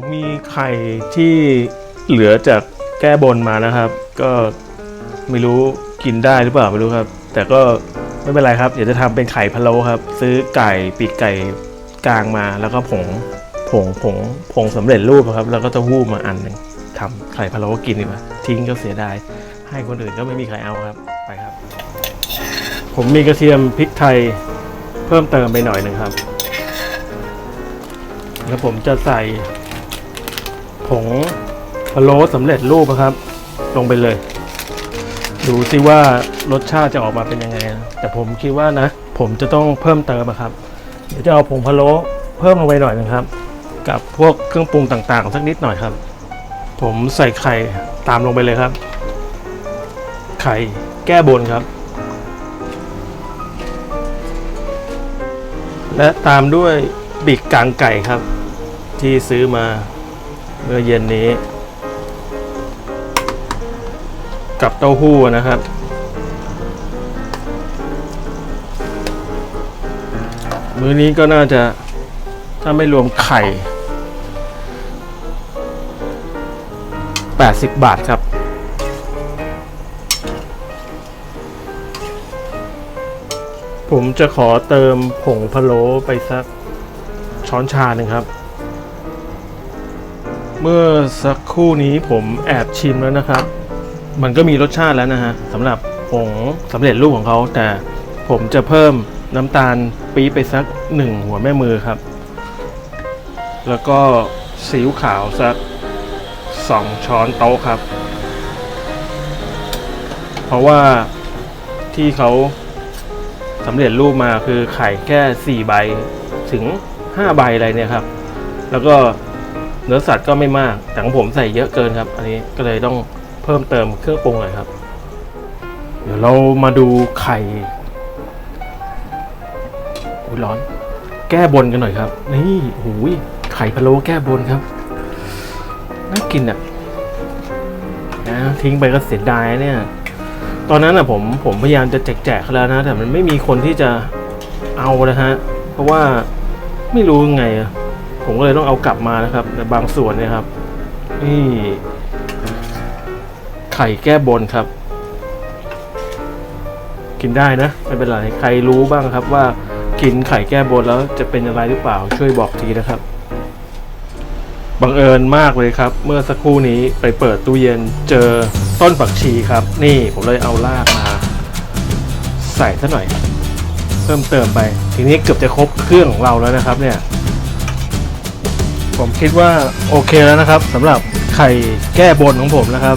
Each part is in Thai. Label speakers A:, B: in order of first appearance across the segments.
A: ผมมีไข่ที่เหลือจากแก้บนมานะครับ ก็ไม่รู้กินได้หรือเปล่าไม่รู้ครับ แต่ก็ไม่เป็นไรครับ เดี๋ยวจะทำเป็นไข่พะโล้ครับ ซื้อไก่ปีกไก่กลางมาแล้วก็ผงผงผงผงสำเร็จรูปครับ แล้วก็เจะหู้มาอันหนึ่งทำไข่พะโล้กินดีกว่าทิ้งก็เสียดายให้คนอื่นก็ไม่มีใครเอาครับไปครับ ผมมีกระเทียมพริกไทยเพิ่มเติมไปหน่อยหนึ่งครับ แล้วผมจะใส่ ผงพะโล้สำเร็จรูปนะครับ ลงไปเลย ดูซิว่ารสชาติจะออกมาเป็นยังไงนะแต่ผมคิดว่านะ ผมจะต้องเพิ่มเติมอะครับ เดี๋ยวจะเอาผงพะโล้เพิ่มลงไปหน่อยนะครับ กับพวกเครื่องปรุงต่างๆ สักนิดหน่อยครับ ผมใส่ไข่ตามลงไปเลยครับ ไข่แก้บนครับ และตามด้วยปีกกลางไก่ครับ ที่ซื้อมา มื่อเย็นนี้ กับเต้าหู้นะครับ มื้อนี้ก็น่าจะถ้าไม่รวมไข่ 80 บาทครับผมจะขอเติมผงพะโล้ไปสักช้อนชาหนึ่งครับ เมื่อสักครู่นี้ผมแอบชิมแล้วนะครับ มันก็มีรสชาติแล้วนะฮะสำหรับผงสำเร็จรูปของเขาแต่ผมจะเพิ่มน้ำตาลปี๊บไปสักหนึ่งหัวแม่มือครับ แล้วก็ซีอิ๊วขาวสักสองช้อนโต๊ะครับ เพราะว่าที่เขาสำเร็จรูปมาคือไข่แค่ 4 ใบถึง 5 ใบอะไรเนี่ยครับ แล้วก็ เนื้อสัตว์ก็ไม่มาก แต่ของผมใส่เยอะเกินครับ อันนี้ก็เลยต้องเพิ่มเติมเครื่องปรุงหน่อยครับ เดี๋ยวเรามาดูไข่อุยร้อน แก้บนกันหน่อยครับ นี่หูยไข่พะโล้แก้บนครับน่ากินอะนะทิ้งไปก็เสียดายเนี่ย ตอนนั้นอะผมผมพยายามจะแจกๆเขาแล้วนะ แต่มันไม่มีคนที่จะเอานะฮะ เพราะว่าไม่รู้ยังไงอะ ผมก็เลยต้องเอากลับมานะครับในบางส่วนเนี่ยครับ นี่ ไข่แก้บนครับ กินได้นะไม่เป็นไรใครรู้บ้างครับว่ากินไข่แก้บนแล้วจะเป็นอะไรหรือเปล่าช่วยบอกทีนะครับบังเอิญมากเลยครับ เมื่อสักครู่นี้ไปเปิดตู้เย็นเจอต้นผักชีครับ นี่ผมเลยเอารากมา ใส่ซะหน่อย เพิ่มเติมไป ทีนี้เกือบจะครบเครื่องของเราแล้วนะครับเนี่ย ผมคิดว่าโอเคแล้วนะครับสำหรับไข่แก้บนของผมนะครับ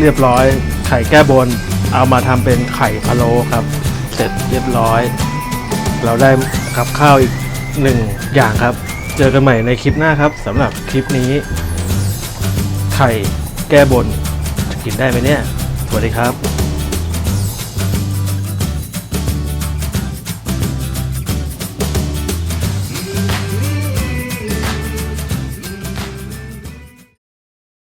A: เรียบร้อย ไข่แก้บน เอามาทำเป็นไข่พะโล้ครับ เสร็จเรียบร้อย เราได้กับข้าวอีกหนึ่งอย่างครับ เจอกันใหม่ในคลิปหน้าครับสำหรับคลิปนี้ ไข่แก้บนจะกินได้ไหมเนี่ย สวัสดีครับ